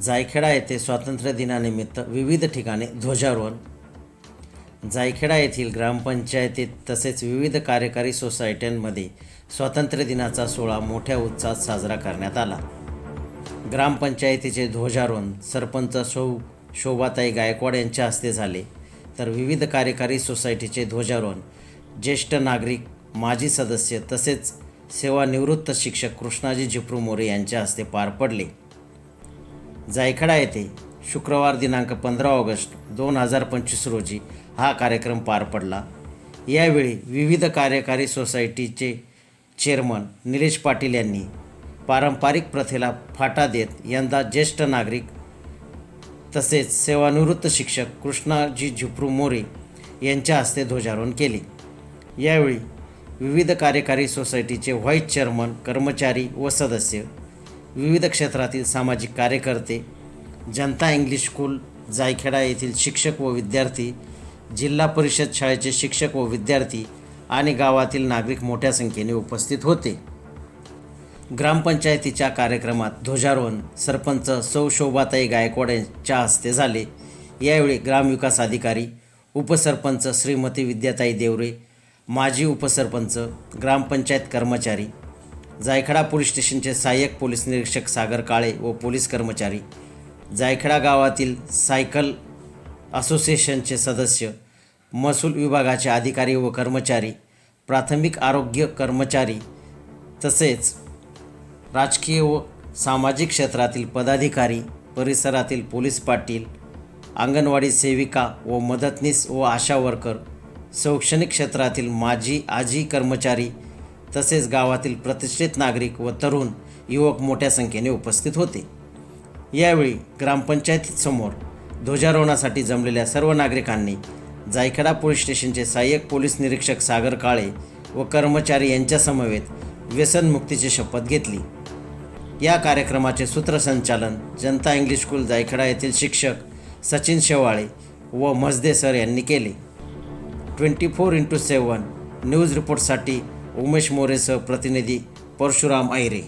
जायखेडा येथे स्वातंत्र्य दिनानिमित्त विविध ठिकाणी ध्वजारोहण. जायखेडा येथील ग्रामपंचायतीत तसेच विविध कार्यकारी सोसायट्यांमध्ये स्वातंत्र्य दिनाचा सोहळा मोठ्या उत्साहात साजरा करण्यात आला. ग्रामपंचायतीचे ध्वजारोहण सरपंच शो शोभाताई गायकवाड यांच्या हस्ते झाले. तर विविध कार्यकारी सोसायटीचे ध्वजारोहण ज्येष्ठ नागरिक माजी सदस्य तसेच सेवानिवृत्त शिक्षक कृष्णाजी झिपरू मोरे यांच्या हस्ते पार पडले. जायखडा येथे शुक्रवार दिनांक पंधरा ऑगस्ट दोन हजार पंचवीस रोजी हा कार्यक्रम पार पडला. यावेळी विविध कार्यकारी सोसायटीचे चेअरमन निलेश पाटील यांनी पारंपरिक प्रथेला फाटा देत यंदा ज्येष्ठ नागरिक तसेच सेवानिवृत्त शिक्षक कृष्णाजी झुपरू मोरे यांच्या हस्ते ध्वजारोहण केले. यावेळी विविध कार्यकारी सोसायटीचे व्हाईस चेअरमन कर्मचारी व सदस्य विविध क्षेत्रातील सामाजिक कार्यकर्ते जनता इंग्लिश स्कूल जायखेडा येथील शिक्षक व विद्यार्थी जिल्हा परिषद शाळेचे शिक्षक व विद्यार्थी आणि गावातील नागरिक मोठ्या संख्येने उपस्थित होते. ग्रामपंचायतीच्या कार्यक्रमात ध्वजारोहण सरपंच सौ शोभाताई गायकवाड यांच्या हस्ते झाले. यावेळी ग्रामविकास अधिकारी उपसरपंच श्रीमती विद्याताई देवरे माजी उपसरपंच ग्रामपंचायत कर्मचारी जायखेडा पोलीस स्टेशनचे सहाय्यक पोलीस निरीक्षक सागर काळे व पोलीस कर्मचारी. जायखेडा गावातील सायकल असोसिएशनचे सदस्य महसूल विभागाचे अधिकारी व कर्मचारी प्राथमिक आरोग्य कर्मचारी तसेच राजकीय व सामाजिक क्षेत्रातील पदाधिकारी परिसरातील पोलीस पाटील अंगणवाडी सेविका व मदतनीस व आशा वर्कर शैक्षणिक क्षेत्रातील माजी आजी कर्मचारी तसेच गावातील प्रतिष्ठित नागरिक व तरुण युवक मोठ्या संख्येने उपस्थित होते. यावेळी ग्रामपंचायतीसमोर ध्वजारोहणासाठी जमलेल्या सर्व नागरिकांनी जायखेडा पोलीस स्टेशनचे सहाय्यक पोलीस निरीक्षक सागर काळे व कर्मचारी यांच्यासमवेत व्यसनमुक्तीची शपथ घेतली. या कार्यक्रमाचे सूत्रसंचालन जनता इंग्लिश स्कूल जायखेडा येथील शिक्षक सचिन शेवाळे व मजदे सर यांनी केले. Twenty four into seven news रिपोर्टसाठी Umesh मोरेसह प्रतिनिधी परशुराम ऐरे